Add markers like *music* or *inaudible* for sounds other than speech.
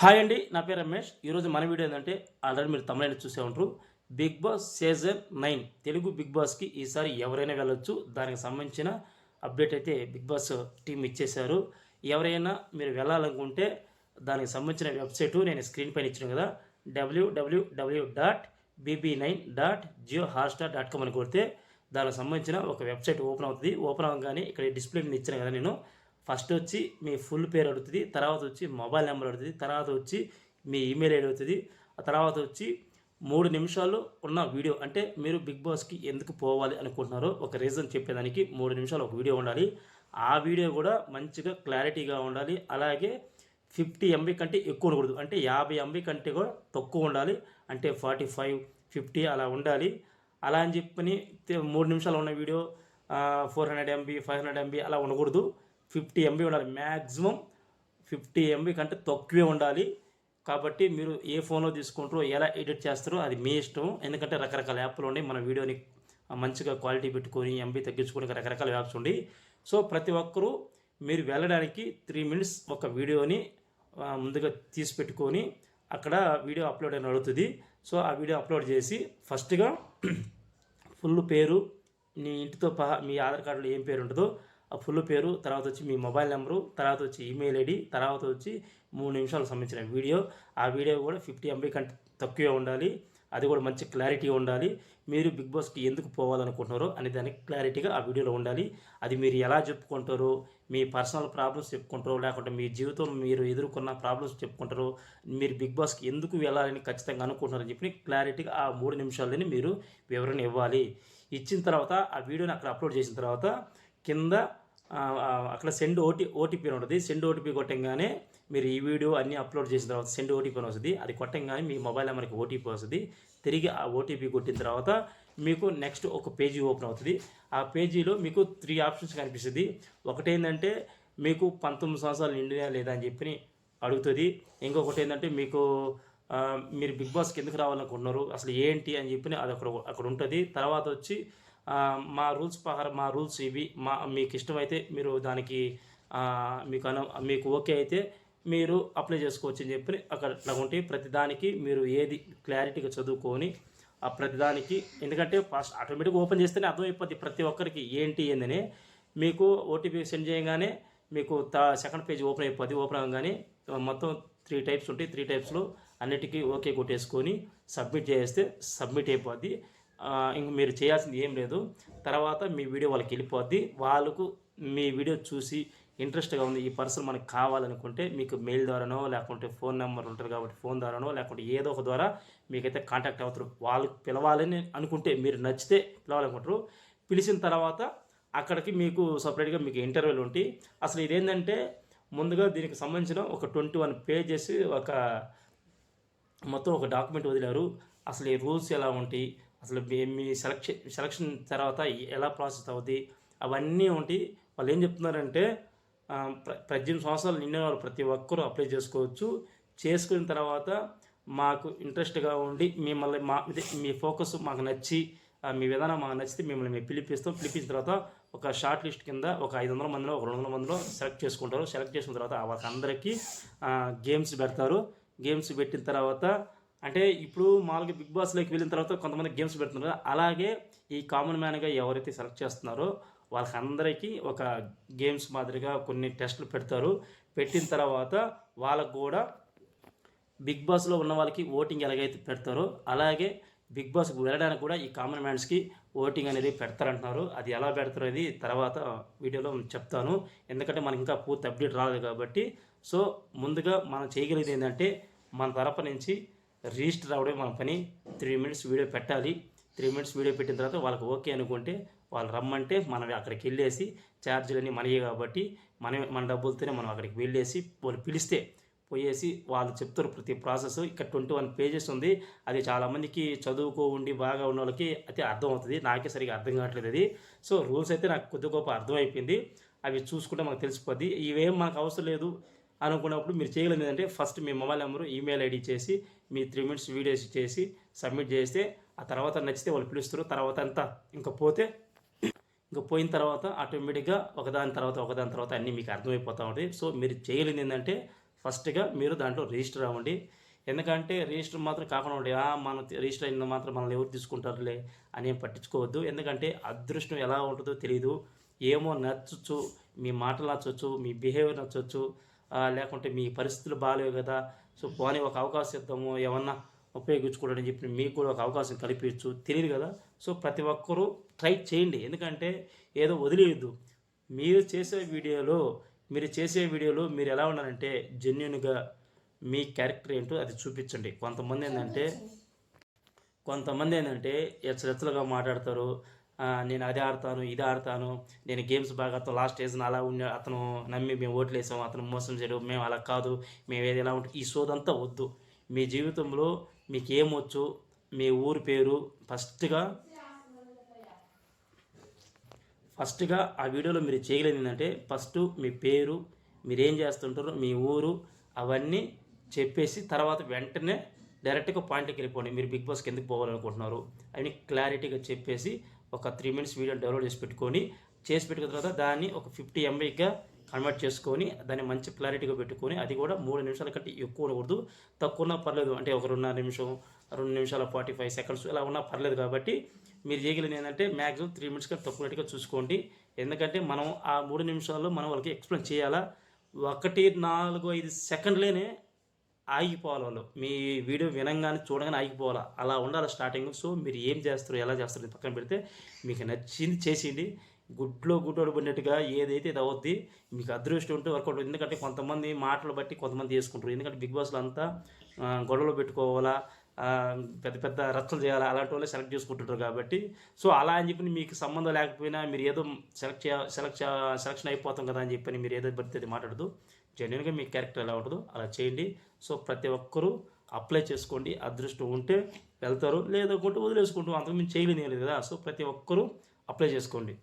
Hi అండి నా పేరు రమేష్. ఈరోజు మన వీడియో ఏంటంటే ఆల్రెడీ మీరు తమిళ చూసే ఉంటారు. Bigg Boss season nine Telugu Bigg బాస్కి ఈసారి ఎవరైనా వెళ్ళొచ్చు. దానికి సంబంధించిన అప్డేట్ అయితే బిగ్ బాస్ టీం ఇచ్చేశారు. ఎవరైనా మీరు వెళ్ళాలనుకుంటే దానికి సంబంధించిన వెబ్సైటు నేను స్క్రీన్ పైన ఇచ్చాను కదా డబ్ల్యూడబ్ల్యూడబ్ల్యూ dot BB nine dot Jio Hotstar dot com అని కొడితే దానికి సంబంధించిన ఒక వెబ్సైట్ ఓపెన్ అవుతుంది. ఓపెన్ అవ్వగానే ఇక్కడ డిస్ప్లే మీద ఇచ్చాను కదా నేను. ఫస్ట్ వచ్చి మీ ఫుల్ పేరు అడుగుతుంది తర్వాత వచ్చి మొబైల్ నెంబర్ అడుగుతుంది తర్వాత వచ్చి మీ ఈమెయిల్ ఐడి అవుతుంది ఆ తర్వాత వచ్చి మూడు నిమిషాలు ఉన్న వీడియో అంటే మీరు బిగ్ బాస్కి ఎందుకు పోవాలి అనుకుంటున్నారో ఒక రీజన్ చెప్పేదానికి మూడు నిమిషాలు ఒక వీడియో ఉండాలి. ఆ వీడియో కూడా మంచిగా క్లారిటీగా ఉండాలి. అలాగే ఫిఫ్టీ ఎంబీ కంటే ఎక్కువ ఉండకూడదు. అంటే యాభై ఎంబీ కంటే కూడా తక్కువ ఉండాలి. అంటే ఫార్టీ ఫైవ్ ఫిఫ్టీ అలా ఉండాలి. అలా అని చెప్పని మూడు నిమిషాలు ఉన్న video four hundred MB five hundred MB అలా ఉండకూడదు. ఫిఫ్టీ ఎంబీ ఉండాలి. మ్యాక్సిమం ఫిఫ్టీ ఎంబీ కంటే తక్కువే ఉండాలి. కాబట్టి మీరు ఏ ఫోన్లో తీసుకుంటారో ఎలా ఎడిట్ చేస్తారో అది మీ ఇష్టం. ఎందుకంటే రకరకాల యాప్లు ఉన్నాయి. మన వీడియోని మంచిగా క్వాలిటీ పెట్టుకొని ఎంబీ తగ్గించుకొని రకరకాల యాప్స్ ఉన్నాయి. సో ప్రతి ఒక్కరూ మీరు వెళ్ళడానికి త్రీ మినిట్స్ ఒక వీడియోని ముందుగా తీసి పెట్టుకొని అక్కడ వీడియో అప్లోడ్ అని అడుగుతుంది. సో ఆ వీడియో అప్లోడ్ చేసి ఫస్ట్గా *clears throat* ఫుల్ పేరు మీ ఇంటితో పహా మీ ఆధార్ కార్డులో ఏం పేరు ఉంటుందో ఫుల్ పేరు తర్వాత వచ్చి మీ మొబైల్ నెంబరు తర్వాత వచ్చి ఈమెయిల్ ఐడి తర్వాత వచ్చి మూడు నిమిషాలు సంబంధించిన వీడియో. ఆ వీడియో కూడా ఫిఫ్టీ ఎంబీ కంటే తక్కువే ఉండాలి. అది కూడా మంచి క్లారిటీ ఉండాలి. మీరు బిగ్ బాస్కి ఎందుకు పోవాలనుకుంటున్నారో అనే దానికి క్లారిటీగా ఆ వీడియోలో ఉండాలి. అది మీరు ఎలా చెప్పుకుంటారో మీ పర్సనల్ ప్రాబ్లమ్స్ చెప్పుకుంటారో లేకుంటే మీ జీవితం మీరు ఎదుర్కొన్న ప్రాబ్లమ్స్ చెప్పుకుంటారో మీరు బిగ్ బాస్కి ఎందుకు వెళ్ళాలని ఖచ్చితంగా అనుకుంటున్నారని చెప్పి క్లారిటీగా ఆ మూడు నిమిషాలని మీరు వివరణ ఇవ్వాలి. ఇచ్చిన తర్వాత ఆ వీడియోని అక్కడ అప్లోడ్ చేసిన తర్వాత కింద అక్కడ సెండ్ ఓటీ ఓటీపీ ఉంటుంది. సెండ్ ఓటీపీ కొట్టంగానే మీరు ఈ వీడియో అన్నీ అప్లోడ్ చేసిన తర్వాత సెండ్ ఓటీపీ అని వస్తుంది. అది కొట్టంగానే మీ మొబైల్ నెంబర్కి ఓటీపీ వస్తుంది. తిరిగి ఆ ఓటీపీ కొట్టిన తర్వాత మీకు నెక్స్ట్ ఒక పేజీ ఓపెన్ అవుతుంది. ఆ పేజీలో మీకు త్రీ ఆప్షన్స్ కనిపిస్తుంది. ఒకటి ఏంటంటే మీకు పంతొమ్మిది సంవత్సరాలు నిండినా లేదా అని చెప్పి అడుగుతుంది. ఇంకొకటి ఏంటంటే మీకు మీరు బిగ్ బాస్కి ఎందుకు రావాలనుకుంటున్నారు? అసలు ఏంటి అని చెప్పి అది అక్కడ అక్కడ ఉంటుంది. తర్వాత వచ్చి మా రూల్స్ ప్రకారం మా రూల్స్ ఇవి. మా మీకు ఇష్టమైతే మీరు దానికి మీకు అన మీకు ఓకే అయితే మీరు అప్లై చేసుకోవచ్చు అని చెప్పి అక్కడ అట్లా ఉంటే ప్రతి దానికి మీరు ఏది క్లారిటీగా చదువుకొని ఆ ప్రతిదానికి ఎందుకంటే ఫస్ట్ ఆటోమేటిక్గా ఓపెన్ చేస్తేనే అర్థమైపోద్ది ప్రతి ఒక్కరికి ఏంటి ఏందని. మీకు ఓటీపీ సెండ్ చేయగానే మీకు తా సెకండ్ పేజ్ ఓపెన్ అయిపోద్ది ఓపెన్ అవ్వగానే మొత్తం త్రీ టైప్స్ ఉంటాయి. త్రీ టైప్స్లో అన్నిటికీ ఓకే కొట్టేసుకొని సబ్మిట్ చేస్తే సబ్మిట్ అయిపోద్ది. ఇంక మీరు చేయాల్సింది ఏం లేదు. తర్వాత మీ వీడియో వాళ్ళకి వెళ్ళిపోద్ది. వాళ్ళకు మీ వీడియో చూసి ఇంట్రెస్ట్గా ఉంది ఈ పర్సన్ మనకు కావాలనుకుంటే మీకు మెయిల్ ద్వారానో లేకుంటే ఫోన్ నెంబర్ ఉంటుంది కాబట్టి ఫోన్ ద్వారానో లేకుంటే ఏదో ఒక ద్వారా మీకైతే కాంటాక్ట్ అవుతారు. వాళ్ళు పిలవాలని అనుకుంటే మీరు నచ్చితే పిలవాలనుకుంటారు. పిలిచిన తర్వాత అక్కడికి మీకు సపరేట్గా మీకు ఇంటర్వ్యూలు ఉంటాయి. అసలు ఇదేంటంటే ముందుగా దీనికి సంబంధించిన ఒక ట్వంటీ వన్ పేజెస్ ఒక మొత్తం ఒక డాక్యుమెంట్ వదిలారు. అసలు ఈ రూల్స్ ఎలా ఉంటాయి? అసలు మీ- సెలక్షన్ సెలక్షన్ తర్వాత ఎలా ప్రాసెస్ అవుద్ది? అవన్నీ ఉంటాయి వాళ్ళు ఏం చెప్తున్నారంటే పద్దెనిమిది సంవత్సరాలు నిండిన వాళ్ళు ప్రతి ఒక్కరూ అప్లై చేసుకోవచ్చు. చేసుకున్న తర్వాత మాకు ఇంట్రెస్ట్గా ఉండి మిమ్మల్ని మా మీ ఫోకస్ మాకు నచ్చి మీ విధానం మాకు నచ్చితే మిమ్మల్ని మేము పిలిపిస్తాం. పిలిపించిన తర్వాత ఒక షార్ట్ లిస్ట్ కింద ఒక ఐదు వందల మందిలో ఒక రెండు వందల మందిలో సెలెక్ట్ చేసుకుంటారు. సెలెక్ట్ చేసిన తర్వాత వాళ్ళకందరికీ గేమ్స్ పెడతారు. గేమ్స్ పెట్టిన తర్వాత అంటే ఇప్పుడు మామూలుగా బిగ్ బాస్లోకి వెళ్ళిన తర్వాత కొంతమంది గేమ్స్ పెడుతున్నారు. అలాగే ఈ కామన్ మ్యాన్గా ఎవరైతే సెలెక్ట్ చేస్తున్నారో వాళ్ళకందరికీ ఒక గేమ్స్ మాదిరిగా కొన్ని టెస్టులు పెడతారు. పెట్టిన తర్వాత వాళ్ళకు కూడా బిగ్ బాస్లో ఉన్న వాళ్ళకి ఓటింగ్ ఎలాగైతే పెడతారో అలాగే బిగ్ బాస్కి వెళ్ళడానికి కూడా ఈ కామన్ మ్యాన్స్కి ఓటింగ్ అనేది పెడతారంటున్నారు. అది ఎలా పెడతారో అది తర్వాత వీడియోలో చెప్తాను. ఎందుకంటే మనకి ఇంకా పూర్తి అప్డేట్ రాలేదు కాబట్టి. సో ముందుగా మనం చేయగలిగేది ఏంటంటే మన తరపు నుంచి రిజిస్టర్ అవ్వడం మన పని. త్రీ మినిట్స్ వీడియో పెట్టాలి. త్రీ మినిట్స్ వీడియో పెట్టిన తర్వాత వాళ్ళకి ఓకే అనుకుంటే వాళ్ళు రమ్మంటే మనం అక్కడికి వెళ్ళేసి ఛార్జీలన్నీ మనయే కాబట్టి మనం మన డబ్బులతోనే మనం అక్కడికి వెళ్ళేసి వాళ్ళు పిలిస్తే పోయేసి వాళ్ళు చెప్తారు ప్రతి ప్రాసెస్. ఇక్కడ ట్వంటీ వన్ పేజెస్ ఉంది. అది చాలామందికి చదువుకో ఉండి బాగా ఉన్న వాళ్ళకి అయితే అర్థం అవుతుంది. నాకే సరిగా అర్థం కావట్లేదు అది. సో రూల్స్ అయితే నాకు కొద్ది గొప్ప అర్థమైపోయింది అవి చూసుకుంటే మనకు తెలిసిపోద్ది. ఇవేం మనకు అవసరం లేదు. అనుకున్నప్పుడు మీరు చేయగలిగింది ఏంటంటే ఫస్ట్ మీ మొబైల్ నెంబరు ఈమెయిల్ ఐడి చేసి మీ త్రీ మినిట్స్ వీడియోస్ చేసి సబ్మిట్ చేస్తే ఆ తర్వాత నచ్చితే వాళ్ళు పిలుస్తారు. తర్వాత అంతా ఇంకా పోతే ఇంకా పోయిన తర్వాత ఆటోమేటిక్గా ఒకదాని తర్వాత ఒకదాని తర్వాత అన్నీ మీకు అర్థమైపోతూ ఉంటాయి. సో మీరు చేయలేని ఏంటంటే ఫస్ట్గా మీరు దాంట్లో రిజిస్టర్ అవ్వండి. ఎందుకంటే రిజిస్టర్ మాత్రం కాకుండా ఉండే మనం రిజిస్టర్ అయిన మాత్రం మనల్ని ఎవరు తీసుకుంటారులే అని పట్టించుకోవద్దు. ఎందుకంటే అదృష్టం ఎలా ఉంటుందో తెలియదు ఏమో నచ్చచ్చు మీ మాటలు నచ్చవచ్చు మీ బిహేవియర్ నచ్చవచ్చు లేకుంటే మీ పరిస్థితులు బాగాలేవు కదా. సో పోనీ ఒక అవకాశం ఇద్దాము ఏమన్నా ఉపయోగించుకోవడానికి చెప్పి మీకు కూడా ఒక అవకాశం కల్పించచ్చు తెలియదు కదా. సో ప్రతి ఒక్కరూ ట్రై చేయండి. ఎందుకంటే ఏదో వదిలేయద్దు. మీరు చేసే వీడియోలో మీరు చేసే వీడియోలో మీరు ఎలా ఉండాలంటే జెన్యున్గా మీ క్యారెక్టర్ ఏంటో అది చూపించండి. కొంతమంది ఏంటంటే కొంతమంది ఏంటంటే ఎచ్చరెచ్చలుగా మాట్లాడతారు. "ఆ, నేను అది ఆడతాను ఇది ఆడతాను. నేను గేమ్స్ బాగా అతను లాస్ట్ సీజన్ అలా ఉండే అతను నమ్మి మేము ఓట్లు వేసాము అతను మోసం చేయడం మేము అలా కాదు. మేము ఏది ఎలా ఉంటుంది ఈ సోదంతా వద్దు. మీ జీవితంలో మీకు ఏమొచ్చు మీ ఊరి పేరు ఫస్ట్గా ఫస్ట్గా ఆ వీడియోలో మీరు చేయగలిగింది ఏంటంటే ఫస్ట్ మీ పేరు మీరు ఏం చేస్తుంటారో మీ ఊరు అవన్నీ చెప్పేసి తర్వాత వెంటనే డైరెక్ట్గా పాయింట్కి వెళ్ళిపోండి. మీరు బిగ్ బాస్కి ఎందుకు పోవాలనుకుంటున్నారు. అవన్నీ క్లారిటీగా చెప్పేసి ఒక త్రీ మినిట్స్ వీడియో డెవలప్ చేసి పెట్టుకొని చేసి పెట్టుకున్న తర్వాత దాన్ని ఒక ఫిఫ్టీ ఎంబీగా కన్వర్ట్ చేసుకొని దాన్ని మంచి క్లారిటీగా పెట్టుకొని అది కూడా మూడు నిమిషాల కంటే ఎక్కువ ఉండకూడదు. తక్కువ ఉన్నా పర్లేదు అంటే ఒక రెండున్నర నిమిషం రెండు నిమిషాల ఫార్టీ ఫైవ్ సెకండ్స్ ఇలా ఉన్నా పర్లేదు కాబట్టి మీరు చేయగలిగింది ఏంటంటే మ్యాక్సిమం త్రీ మినిట్స్ కంటే తక్కువగా చూసుకోండి. ఎందుకంటే మనం ఆ మూడు నిమిషాల్లో మనం వాళ్ళకి ఎక్స్ప్లెయిన్ చేయాలా? ఒకటి నాలుగు ఐదు సెకండ్లేనే ఆగిపోవాలి వాళ్ళు మీ వీడియో వినంగానే చూడగానే ఆగిపోవాలి. అలా ఉండాలి స్టార్టింగ్. సో మీరు ఏం చేస్తారు ఎలా చేస్తారు పక్కన పెడితే మీకు నచ్చింది చేసింది గుడ్లో గుడ్డోడు పడినట్టుగా ఏదైతే ఇది అవుద్ది మీకు అదృష్టం ఉంటే వర్కౌట్ ఎందుకంటే కొంతమంది మాటలు బట్టి కొంతమంది చేసుకుంటారు. ఎందుకంటే బిగ్ బాస్లో అంతా గొడవలు పెట్టుకోవాలా పెద్ద పెద్ద రచ్చలు చేయాలా అలాంటి వాళ్ళే సెలెక్ట్ చేసుకుంటుంటారు కాబట్టి. సో అలా అని చెప్పి మీకు సంబంధం లేకపోయినా మీరు ఏదో సెలెక్ట్ చేయ సెలెక్ట్ సెలక్షన్ అయిపోతాం కదా అని చెప్పని మీరు ఏదో పడితే అది మాట్లాడదు. జెన్యున్గా మీ క్యారెక్టర్ ఎలా ఉంటుందో అలా చేయండి. సో ప్రతి ఒక్కరూ అప్లై చేసుకోండి. అదృష్టం ఉంటే వెళ్తారు లేదనుకుంటే వదిలేసుకుంటూ అంతకు మేము చేయలేని కదా. సో ప్రతి ఒక్కరూ అప్లై చేసుకోండి.